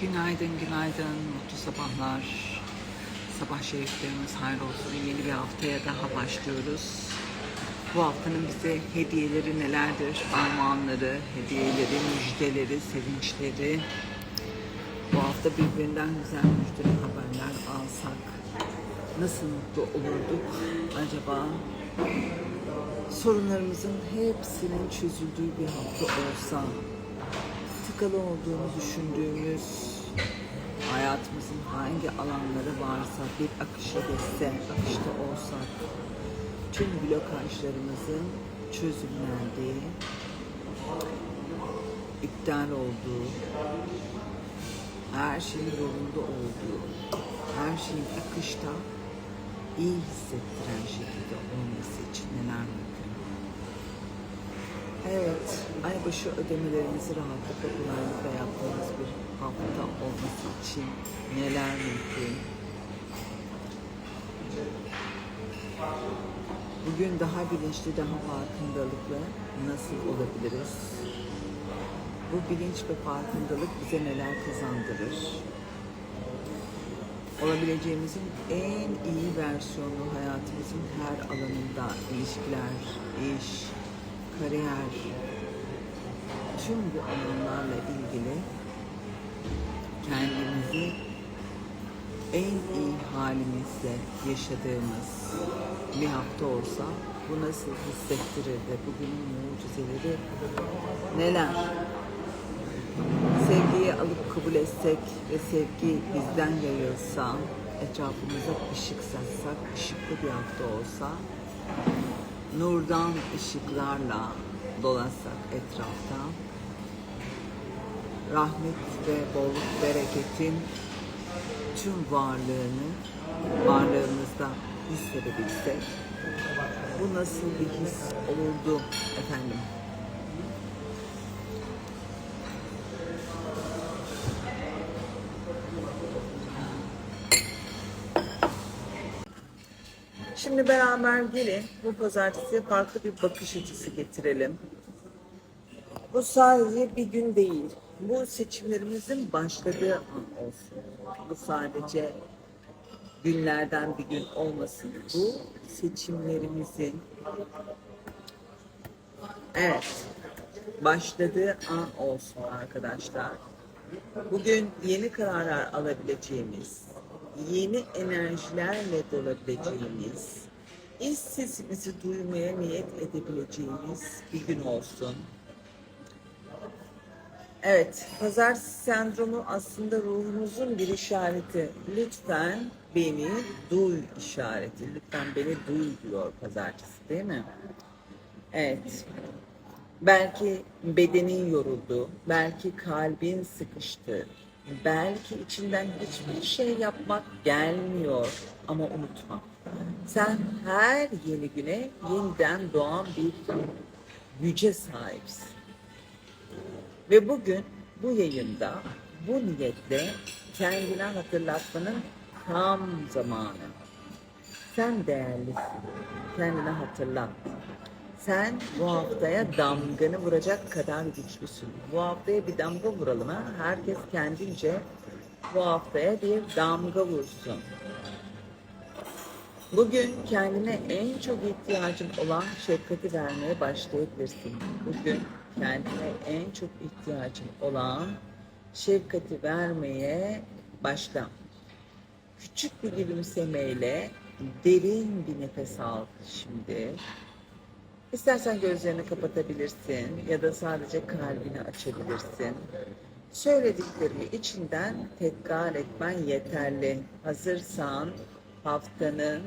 Günaydın, günaydın, mutlu sabahlar. Sabah şeriflerimiz hayır olsun. Yeni bir haftaya daha başlıyoruz. Bu haftanın bize hediyeleri nelerdir? Armağanları, hediyeleri, müjdeleri, sevinçleri. Bu hafta birbirinden güzel müjdeli haberler alsak nasıl mutlu olurduk acaba? Sorunlarımızın hepsinin çözüldüğü bir hafta olsa tıkalı olduğunu düşündüğümüz hayatımızın hangi alanları varsa bir akışa geçse, akışta olsak tüm blokajlarımızın çözümlendiği, iptal olduğu, her şeyin yolunda olduğu, her şeyin akışta iyi hissettiren şekilde olması için neler mümkün? Evet, aybaşı ödemelerimizi rahatlıkla kolaylıkla yaptığımız bir hafta olması için neler mümkün? Bugün daha bilinçli, daha farkındalıkla nasıl olabiliriz? Bu bilinç ve farkındalık bize neler kazandırır? Olabileceğimizin en iyi versiyonu hayatımızın her alanında ilişkiler, iş, kariyer, tüm bu alanlarla ilgili kendimizi en iyi halimizle yaşadığımız bir hafta olsa bu nasıl hissettirirdi? Bugünün mucizeleri neler? Sevgiyi alıp kabul etsek ve sevgi bizden yayılsa, etrafımıza ışık saçsak, ışıklı bir hafta olsa, nurdan ışıklarla dolaşsak etrafta, rahmet ve bolluk bereketin tüm varlığını varlığımızda hissedebilsek, bu nasıl bir his olurdu efendim? Şimdi beraber gelin bu pazartesiye farklı bir bakış açısı getirelim. Bu sadece bir gün değil. Bu seçimlerimizin başladığı an olsun. Bu sadece günlerden bir gün olmasın. Bu seçimlerimizin evet başladığı an olsun arkadaşlar. Bugün yeni kararlar alabileceğimiz, yeni enerjilerle dolabileceğimiz, iç sesimizi duymaya niyet edebileceğimiz bir gün olsun. Evet, pazartesi sendromu aslında ruhumuzun bir işareti. Lütfen beni duy işareti. Lütfen beni duy diyor pazartesi değil mi? Evet. Belki bedenin yoruldu, belki kalbin sıkıştı, belki içinden hiçbir şey yapmak gelmiyor ama unutma. Sen her yeni güne yeniden doğan bir güce sahipsin. Ve bugün bu yayında bu niyetle kendine hatırlatmanın tam zamanı. Sen değerlisin. Kendine hatırlat. Sen bu haftaya damganı vuracak kadar güçlüsün. Bu haftaya bir damga vuralım ha. Herkes kendince bu haftaya bir damga vursun. Bugün kendine en çok ihtiyacın olan şefkati vermeye başlayabilirsin. Bugün kendine en çok ihtiyacın olan şefkati vermeye başla. Küçük bir gülümsemeyle derin bir nefes al şimdi. İstersen gözlerini kapatabilirsin ya da sadece kalbini açabilirsin. Söylediklerimi içinden tekrar etmen yeterli. Hazırsan haftanın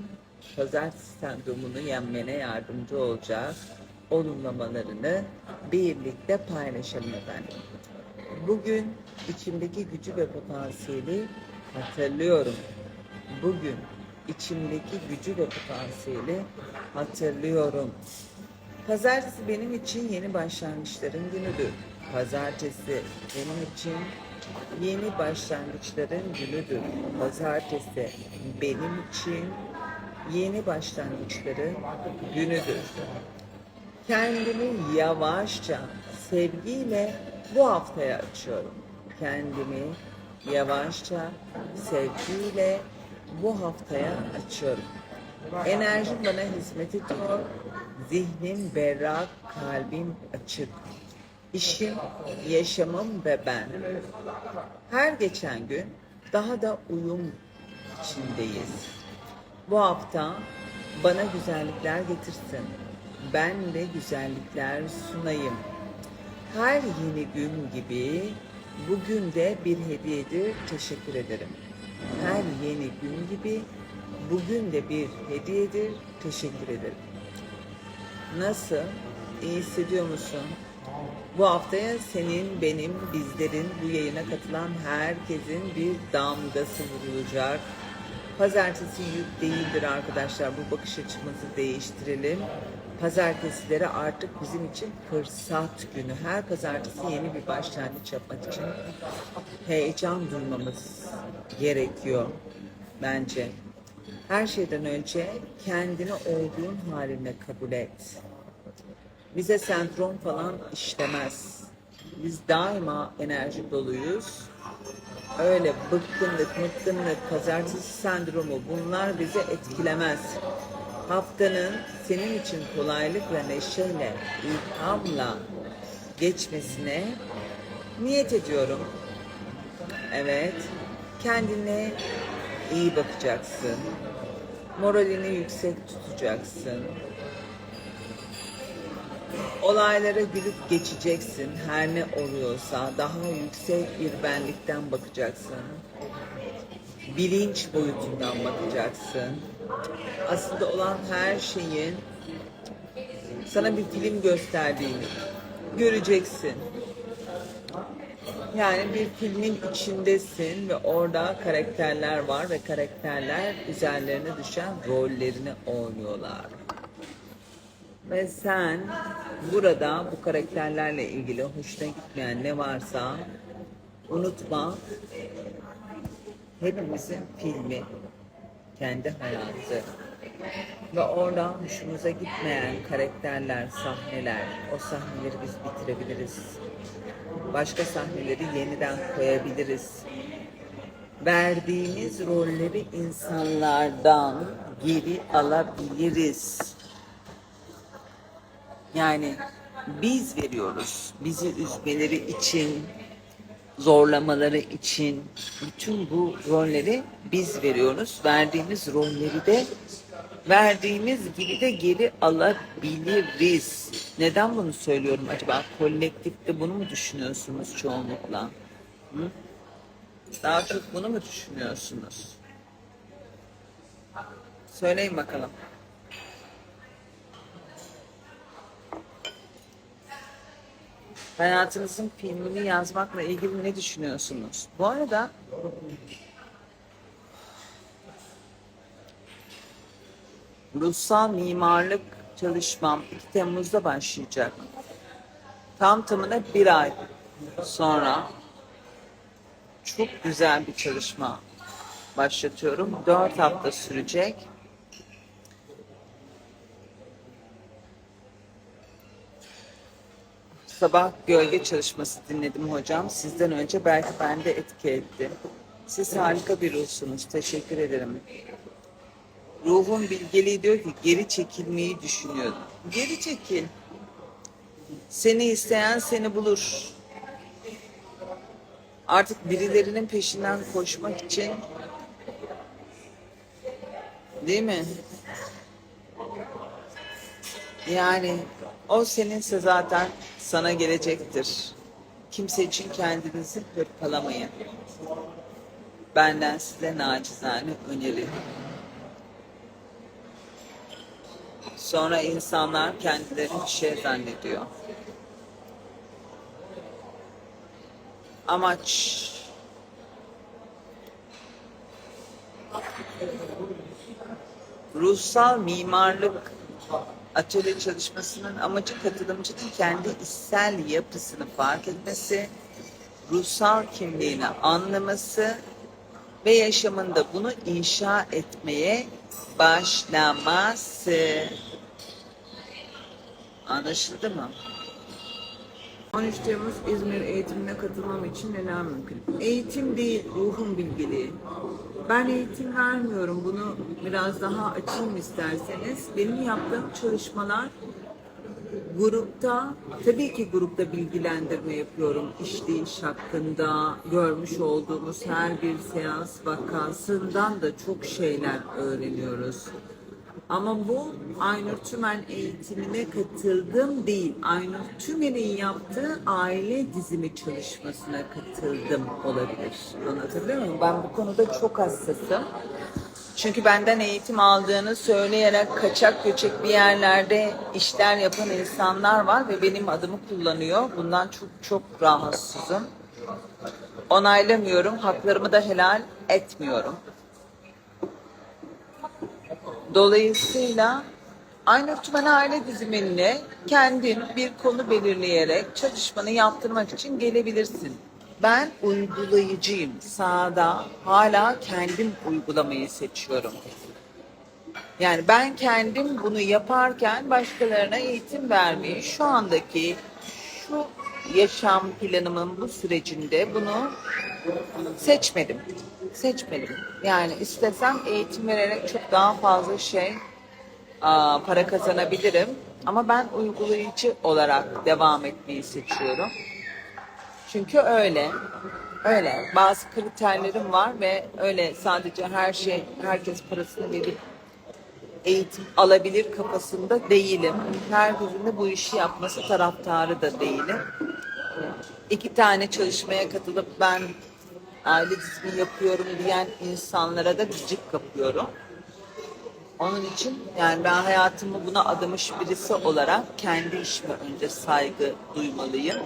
pazartesi sendromunu yenmene yardımcı olacak olumlamalarını birlikte paylaşalım efendim. Bugün içimdeki gücü ve potansiyeli hatırlıyorum. Bugün içimdeki gücü ve potansiyeli hatırlıyorum. Pazartesi benim için yeni başlangıçların günüdür. Pazartesi benim için yeni başlangıçların günüdür. Pazartesi benim için yeni başlangıçların günüdür. Kendimi yavaşça sevgiyle bu haftaya açıyorum. Kendimi yavaşça sevgiyle bu haftaya açıyorum. Enerjim bana hizmet ediyor. Zihnim berrak, kalbim açık. İşim, yaşamım ve ben. Her geçen gün daha da uyum içindeyiz. Bu hafta bana güzellikler getirsin. Ben de güzellikler sunayım. Her yeni gün gibi bugün de bir hediyedir. Teşekkür ederim. Her yeni gün gibi bugün de bir hediyedir. Teşekkür ederim. Nasıl? İyi hissediyor musun? Bu haftaya senin, benim, bizlerin, bu yayına katılan herkesin bir damgası vurulacak. Pazartesi yük değildir arkadaşlar. Bu bakış açımızı değiştirelim. Pazartesileri artık bizim için fırsat günü. Her pazartesi yeni bir başlangıç yapmak için heyecan duymamız gerekiyor bence. Her şeyden önce kendini olduğun haline kabul et. Bize sendrom falan işlemez. Biz daima enerji doluyuz. Öyle bıkkınlık, mıkkınlık, pazartesi sendromu bunlar bizi etkilemez. Haftanın senin için kolaylık ve neşeyle, ilhamla geçmesine niyet ediyorum. Evet, kendine iyi bakacaksın. Moralini yüksek tutacaksın. Olaylara gülüp geçeceksin. Her ne oluyorsa daha yüksek bir benlikten bakacaksın. Bilinç boyutundan bakacaksın. Aslında olan her şeyin sana bir film gösterdiğini göreceksin. Yani bir filmin içindesin ve orada karakterler var ve karakterler üzerlerine düşen rollerini oynuyorlar. Ve sen burada bu karakterlerle ilgili hoşuna gitmeyen ne varsa unutma. Hepimizin filmi, kendi hayatı. Ve orada hoşumuza gitmeyen karakterler, sahneler, o sahneleri biz bitirebiliriz. Başka sahneleri yeniden koyabiliriz. Verdiğimiz rolleri insanlardan geri alabiliriz. Yani biz veriyoruz. Bizi üzmeleri için, zorlamaları için bütün bu rolleri biz veriyoruz. Verdiğimiz rolleri de verdiğimiz gibi de geri alabiliriz. Neden bunu söylüyorum acaba? Kolektifte bunu mu düşünüyorsunuz çoğunlukla? Hı? Daha çok bunu mu düşünüyorsunuz? Söyleyin bakalım. Hayatınızın filmini yazmakla ilgili ne düşünüyorsunuz? Bu arada ruhsal mimarlık çalışmam 2 Temmuz'da başlayacak. Tam tamına bir ay sonra çok güzel bir çalışma başlatıyorum. 4 hafta sürecek. Sabah gölge çalışması dinledim hocam. Sizden önce belki bende etki etti. Siz harika bir ruhsunuz. Teşekkür ederim. Ruhun bilgeliği diyor ki geri çekilmeyi düşünüyordum. Geri çekil. Seni isteyen seni bulur. Artık birilerinin peşinden koşmak için değil mi? Yani o seninse zaten sana gelecektir. Kimse için kendinizi hırpalamayın. Benden size nacizane öneri. Sonra insanlar kendilerini bir şey zannediyor. Amaç ruhsal mimarlık atölye çalışmasının amacı katılımcının kendi içsel yapısını fark etmesi, ruhsal kimliğini anlaması ve yaşamında bunu inşa etmeye başlaması. Anlaşıldı mı? 13 Temmuz İzmir eğitimine katılmam için neler mümkün? Eğitim değil, ruhun bilgiliği. Ben eğitim vermiyorum. Bunu biraz daha açayım isterseniz. Benim yaptığım çalışmalar grupta, tabii ki grupta bilgilendirme yapıyorum. İşleyiş hakkında görmüş olduğumuz her bir seans vakasından da çok şeyler öğreniyoruz. Ama bu Aynur Tümen eğitimine katıldım değil. Aynur Tümen'in yaptığı aile dizimi çalışmasına katıldım olabilir. Anlatabiliyor muyum? Ben bu konuda çok hassasım. Çünkü benden eğitim aldığını söyleyerek kaçak göçek bir yerlerde işler yapan insanlar var ve benim adımı kullanıyor. Bundan çok çok rahatsızım. Onaylamıyorum. Haklarımı da helal etmiyorum. Dolayısıyla Aynur Tümen aile diziminle kendin bir konu belirleyerek çalışmanı yaptırmak için gelebilirsin. Ben uygulayıcıyım. Sahada hala kendim uygulamayı seçiyorum. Yani ben kendim bunu yaparken başkalarına eğitim vermeyi şu andaki şu yaşam planımın bu sürecinde bunu seçmedim. Seçmedim. Yani istesem eğitim vererek çok daha fazla şey para kazanabilirim. Ama ben uygulayıcı olarak devam etmeyi seçiyorum. Çünkü öyle. Öyle. Bazı kriterlerim var ve öyle sadece her şey herkes parasını verip eğitim alabilir kafasında değilim. Herkesin de bu işi yapması taraftarı da değilim. İki tane çalışmaya katılıp ben aile dizimi yapıyorum diyen insanlara da gıcık kapıyorum. Onun için yani ben hayatımı buna adamış birisi olarak kendi işime önce saygı duymalıyım.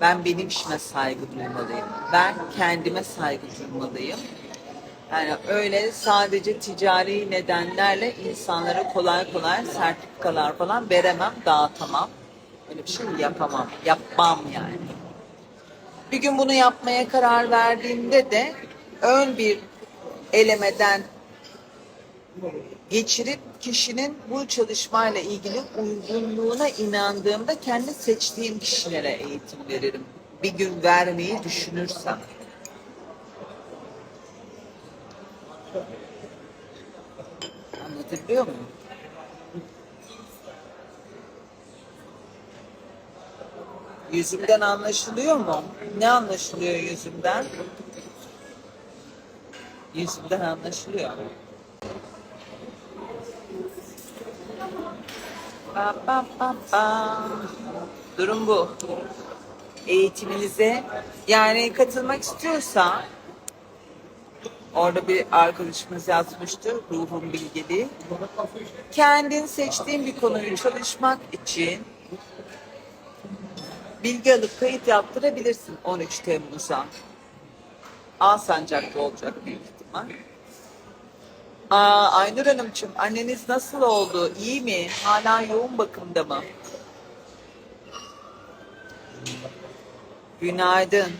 Ben benim işime saygı duymalıyım. Ben kendime saygı duymalıyım. Yani öyle sadece ticari nedenlerle insanlara kolay kolay sertifikalar falan veremem, dağıtamam. Öyle bir şey yapamam, yapmam yani. Bir gün bunu yapmaya karar verdiğimde de ön bir elemeden geçirip kişinin bu çalışmayla ilgili uygunluğuna inandığımda kendi seçtiğim kişilere eğitim veririm. Bir gün vermeyi düşünürsem. Anlatabiliyor muyum? Yüzümden anlaşılıyor mu? Ne anlaşılıyor yüzümden? Yüzümden anlaşılıyor. Ba, ba, ba, ba. Durum bu. Eğitiminize yani katılmak istiyorsa orada bir arkadaşımız yazmıştı ruhun bilgeliği. Kendin seçtiğin bir konuyu çalışmak için bilgi alıp kayıt yaptırabilirsin 13 Temmuz'a. Alsancak'ta olacak büyük ihtimal. Aa, Aynur Hanımcığım anneniz nasıl oldu? İyi mi? Hala yoğun bakımda mı? Günaydın.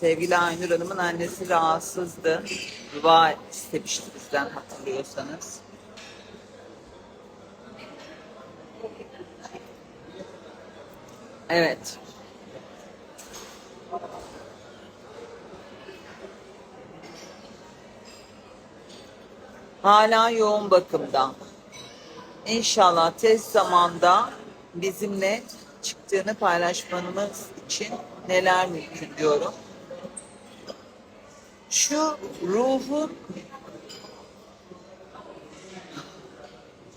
Sevgili Aynur Hanım'ın annesi rahatsızdı. Dua istemişti bizden hatırlıyorsanız. Evet. Hala yoğun bakımda. İnşallah tez zamanda bizimle çıktığını paylaşmanız için neler mümkün diyorum. Şu ruhun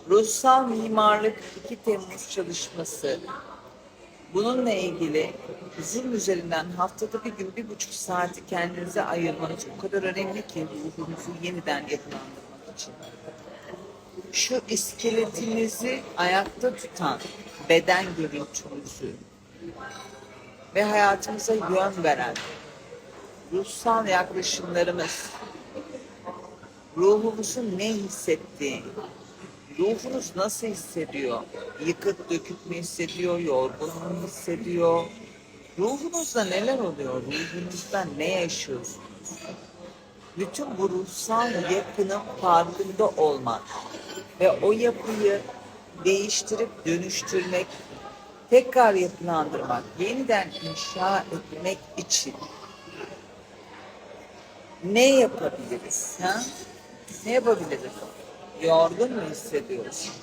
ruhsal mimarlık 2 Temmuz çalışması Bununla ilgili Zoom üzerinden haftada bir gün bir buçuk saati kendinize ayırmanız o kadar önemli ki ruhunuzu yeniden yapılandırmak için. Şu iskeletinizi ayakta tutan beden görüntünüzü ve hayatımıza yön veren ruhsal yaklaşımlarımız, ruhumuzun ne hissettiği, Ruhunuz nasıl hissediyor? Yıkık dökük mü hissediyor? Yorgun mu hissediyor? Ruhunuzda neler oluyor? Ruhunuzda ne yaşıyorsunuz? Bütün bu ruhsal yapının farkında olmak ve o yapıyı değiştirip dönüştürmek tekrar yapılandırmak, yeniden inşa etmek için ne yapabiliriz? Ha? Ne yapabiliriz? Yorgun mu hissediyorsun?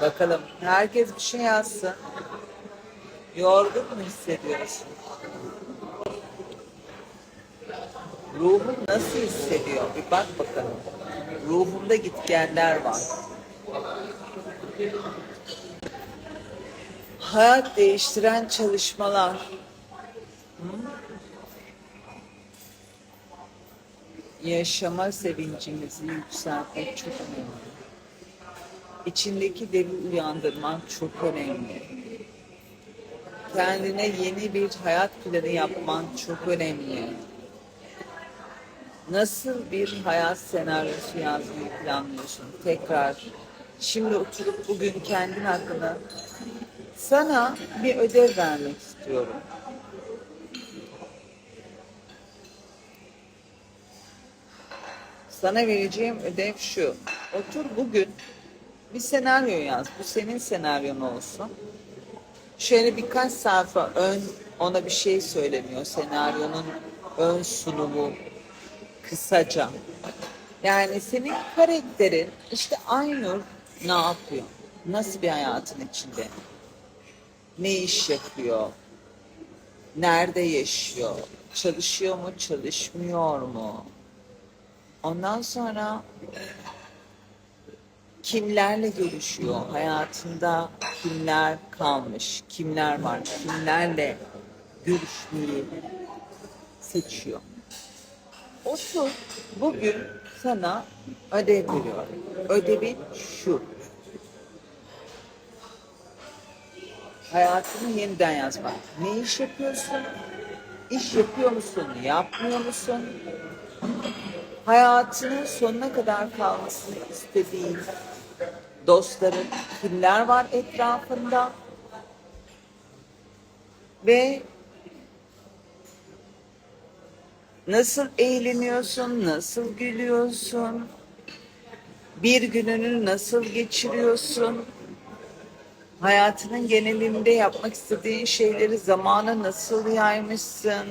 Bakalım herkes bir şey yazsın. Yorgun mu hissediyorsun? Ruhun nasıl hissediyor? Bir bak bakalım. Ruhumda gitgeller var. Hayat değiştiren çalışmalar. Yaşama sevincimizi yükseltmek çok önemli. İçindeki devi uyandırmak çok önemli. Kendine yeni bir hayat planı yapman çok önemli. Nasıl bir hayat senaryosu yazmayı planlıyorsun? Tekrar şimdi oturup bugün kendin hakkında sana bir ödev vermek istiyorum. Sana vereceğim ödev şu. Otur bugün bir senaryo yaz. Bu senin senaryon olsun. Şöyle birkaç sayfa ön ona bir şey söyleniyor. Senaryonun ön sunumu kısaca. Yani senin karakterin işte Aynur ne yapıyor? Nasıl bir hayatın içinde? Ne iş yapıyor? Nerede yaşıyor? Çalışıyor mu, çalışmıyor mu? Ondan sonra kimlerle görüşüyor? Hayatında kimler kalmış? Kimler var? Kimlerle görüşmeyi seçiyor? Otur bugün sana ödev veriyorum. Ödevi şu. Hayatını yeniden yazmak. Ne iş yapıyorsun? İş yapıyor musun? Yapmıyor musun? Hayatının sonuna kadar kalmasını istediğin dostların kimler var etrafında? Ve nasıl eğleniyorsun, nasıl gülüyorsun? Bir gününü nasıl geçiriyorsun? Hayatının genelinde yapmak istediğin şeyleri zamana nasıl yaymışsın?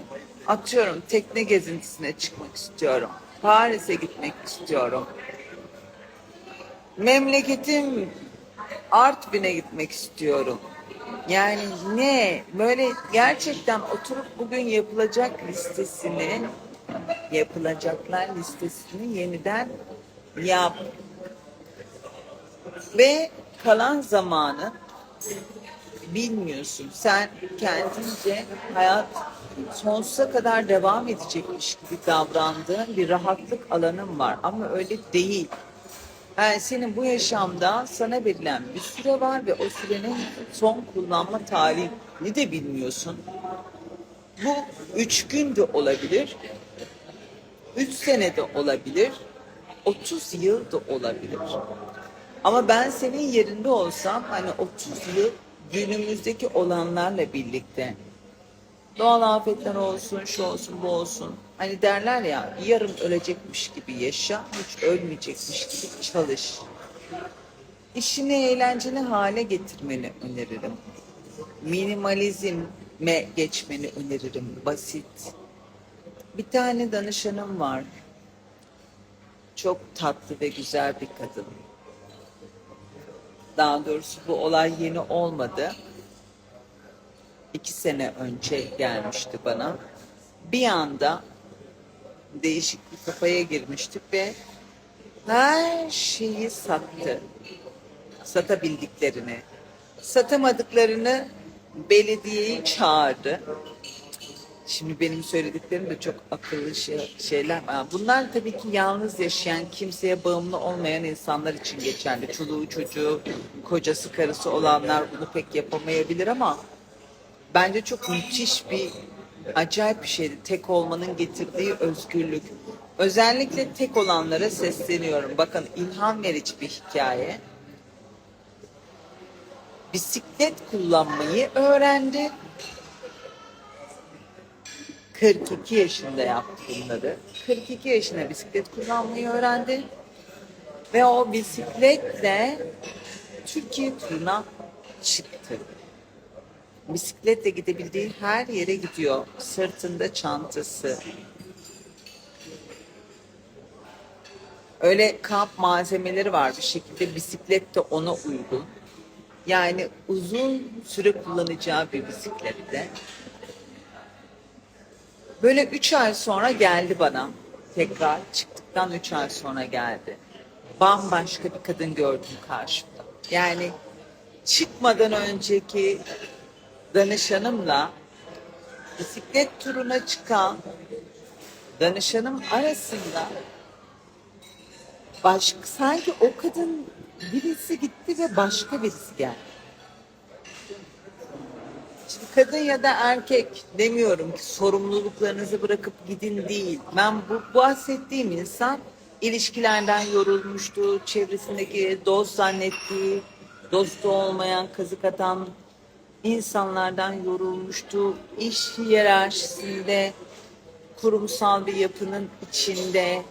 Atıyorum tekne gezintisine çıkmak istiyorum. Paris'e gitmek istiyorum. Memleketim Artvin'e gitmek istiyorum. Yani ne böyle gerçekten oturup bugün yapılacak listesini yapılacaklar listesini yeniden yap. Ve kalan zamanı bilmiyorsun. Sen kendince hayat sonsuza kadar devam edecekmiş gibi davrandığın bir rahatlık alanın var. Ama öyle değil. Yani senin bu yaşamda sana verilen bir süre var ve o sürenin son kullanma tarihini de bilmiyorsun. Bu üç gün de olabilir, üç sene de olabilir, 30 yıl da olabilir. Ama ben senin yerinde olsam hani 30 yıl günümüzdeki olanlarla birlikte doğal afetler olsun, şu olsun, bu olsun. Hani derler ya yarın ölecekmiş gibi yaşa, hiç ölmeyecekmiş gibi çalış. İşini eğlenceli hale getirmeni öneririm. Minimalizme geçmeni öneririm. Basit. Bir tane danışanım var. Çok tatlı ve güzel bir kadın. Daha doğrusu bu olay yeni olmadı. İki sene önce gelmişti bana. Bir anda değişik bir kafaya girmiştik ve her şeyi sattı. Satabildiklerini. Satamadıklarını belediyeyi çağırdı. Şimdi benim söylediklerim de çok akıllı şey, şeyler. Bunlar tabii ki yalnız yaşayan, kimseye bağımlı olmayan insanlar için geçerli. Çoluğu çocuğu, kocası, karısı olanlar bunu pek yapamayabilir ama bence çok müthiş bir, acayip bir şeydi. Tek olmanın getirdiği özgürlük. Özellikle tek olanlara sesleniyorum. Bakın ilham verici bir hikaye. Bisiklet kullanmayı öğrendi. 42 yaşında yaptı bunları. 42 yaşında bisiklet kullanmayı öğrendi. Ve o bisikletle Türkiye turuna çıktı. Bisikletle gidebildiği her yere gidiyor. Sırtında çantası. Öyle kamp malzemeleri var bir şekilde bisiklet de ona uygun. Yani uzun süre kullanacağı bir bisiklette. Böyle üç ay sonra geldi bana. Tekrar çıktıktan üç ay sonra geldi. Bambaşka bir kadın gördüm karşımda. Yani çıkmadan önceki danışanımla bisiklet turuna çıkan danışanım arasında başka sanki o kadın birisi gitti ve başka birisi geldi. Şimdi kadın ya da erkek demiyorum ki sorumluluklarınızı bırakıp gidin değil. Ben bu bahsettiğim insan ilişkilerden yorulmuştu, çevresindeki dost zannettiği, dostu olmayan, kazık atan insanlardan yorulmuştu. İş hiyerarşisinde kurumsal bir yapının içinde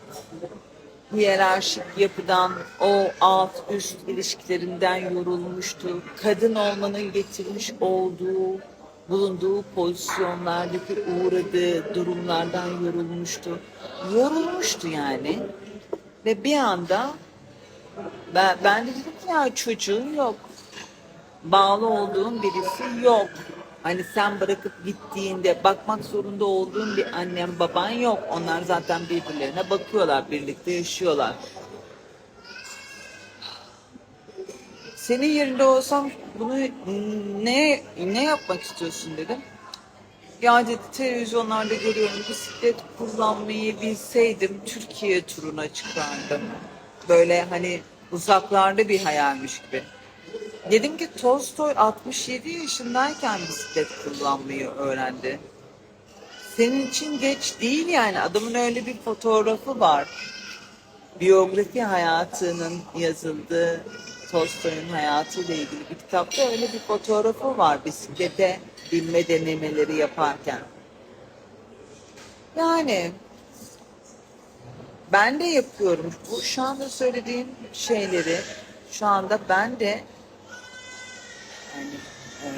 hiyerarşik yapıdan o alt üst ilişkilerinden yorulmuştu. Kadın olmanın getirmiş olduğu bulunduğu pozisyonlardaki uğradığı durumlardan yorulmuştu. Yorulmuştu yani. Ve bir anda ben, ben de dedim ki ya çocuğun yok. Bağlı olduğun birisi yok. Hani sen bırakıp gittiğinde bakmak zorunda olduğun bir annen baban yok. Onlar zaten birbirlerine bakıyorlar, birlikte yaşıyorlar. Senin yerinde olsam bunu ne ne yapmak istiyorsun dedim. Ya dedi televizyonlarda görüyorum bisiklet kullanmayı bilseydim Türkiye turuna çıkardım. Böyle hani uzaklarda bir hayalmiş gibi. Dedim ki Tolstoy 67 yaşındayken bisiklet kullanmayı öğrendi. Senin için geç değil yani adamın öyle bir fotoğrafı var. Biyografi hayatının yazıldığı Tolstoy'un hayatıyla ilgili bir kitapta öyle bir fotoğrafı var bisiklete binme denemeleri yaparken. Yani ben de yapıyorum. Bu şu anda söylediğim şeyleri şu anda ben de yani, e,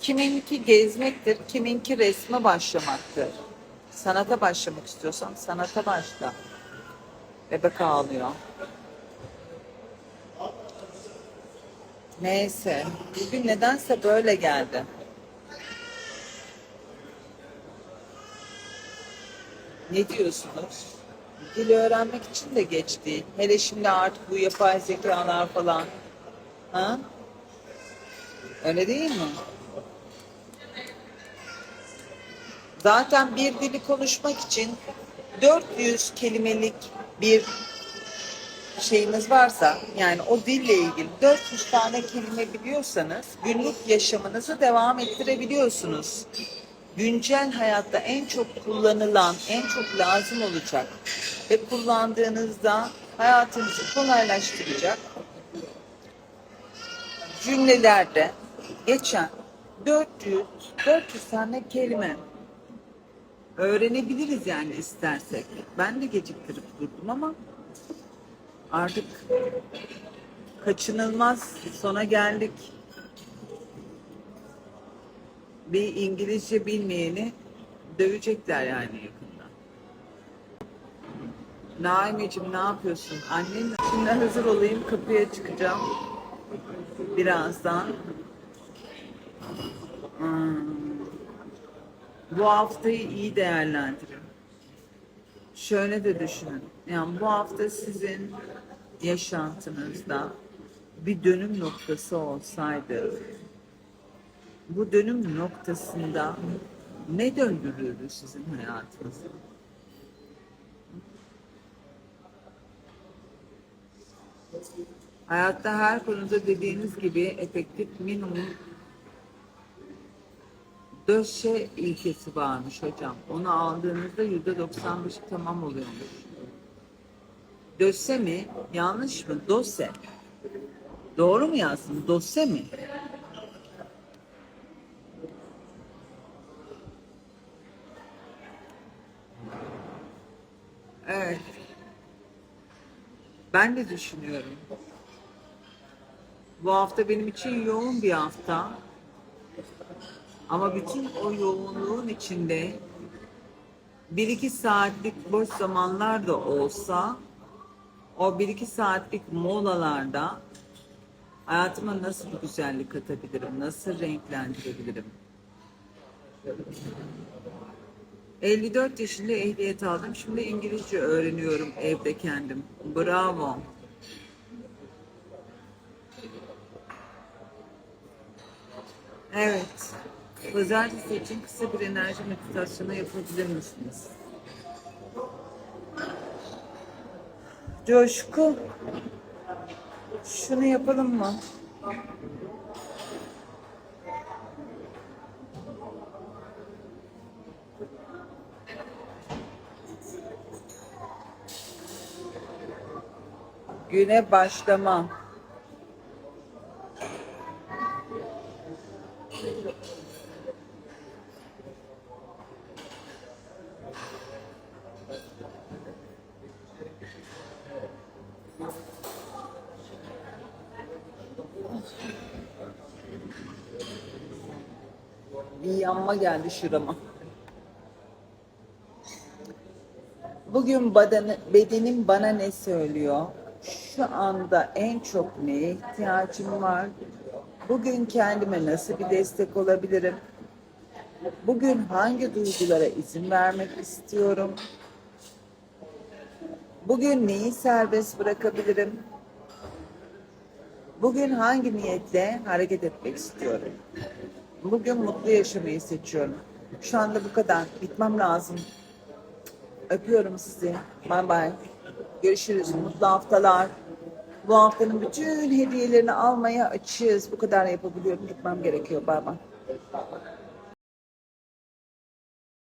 kiminki gezmektir, kiminki resme başlamaktır. Sanata başlamak istiyorsan sanata başla. Bebek ağlıyor. Neyse. Bugün nedense böyle geldi. Ne diyorsunuz? Dil öğrenmek için de geç değil. Hele şimdi artık bu yapay zekalar falan. Ha? Öyle değil mi? Zaten bir dili konuşmak için 400 kelimelik bir şeyiniz varsa yani o dille ilgili 400 tane kelime biliyorsanız günlük yaşamınızı devam ettirebiliyorsunuz. Güncel hayatta en çok kullanılan, en çok lazım olacak ve kullandığınızda hayatınızı kolaylaştıracak cümlelerde geçen 400 400 tane kelime öğrenebiliriz yani istersek. Ben de geciktirip durdum ama artık kaçınılmaz sona geldik. Bir İngilizce bilmeyeni dövecekler yani yakında. Naimeciğim ne yapıyorsun? Annen şimdi hazır olayım kapıya çıkacağım. Birazdan. Hmm. Bu haftayı iyi değerlendirin. Şöyle de düşünün. Yani bu hafta sizin yaşantınızda bir dönüm noktası olsaydı bu dönüm noktasında ne döndürürdü sizin hayatınızı? Hayatta her konuda dediğiniz gibi efektif minimum döşe ilkesi varmış hocam. Onu aldığınızda yüzde 95 tamam oluyormuş. Döse mi? Yanlış mı? Dose. Doğru mu yazdım? Dose mi? Evet. Ben de düşünüyorum. Bu hafta benim için yoğun bir hafta. Ama bütün o yoğunluğun içinde bir iki saatlik boş zamanlar da olsa o bir iki saatlik molalarda hayatıma nasıl bir güzellik katabilirim, nasıl renklendirebilirim? 54 yaşında ehliyet aldım. Şimdi İngilizce öğreniyorum evde kendim. Bravo. Evet. Pazartesi için kısa bir enerji meditasyonu yapabilir misiniz? Coşku. Şunu yapalım mı? Güne başlama. Bir yanma geldi şurama. Bugün badanı, bedenim bana ne söylüyor? Şu anda en çok neye ihtiyacım var? Bugün kendime nasıl bir destek olabilirim? Bugün hangi duygulara izin vermek istiyorum? Bugün neyi serbest bırakabilirim? Bugün hangi niyetle hareket etmek istiyorum? Bugün mutlu yaşamayı seçiyorum. Şu anda bu kadar. Bitmem lazım. Öpüyorum sizi. Bye bye. Görüşürüz. Mutlu haftalar. Bu haftanın bütün hediyelerini almaya açığız. Bu kadar yapabiliyorum. Gitmem gerekiyor. Bye bye.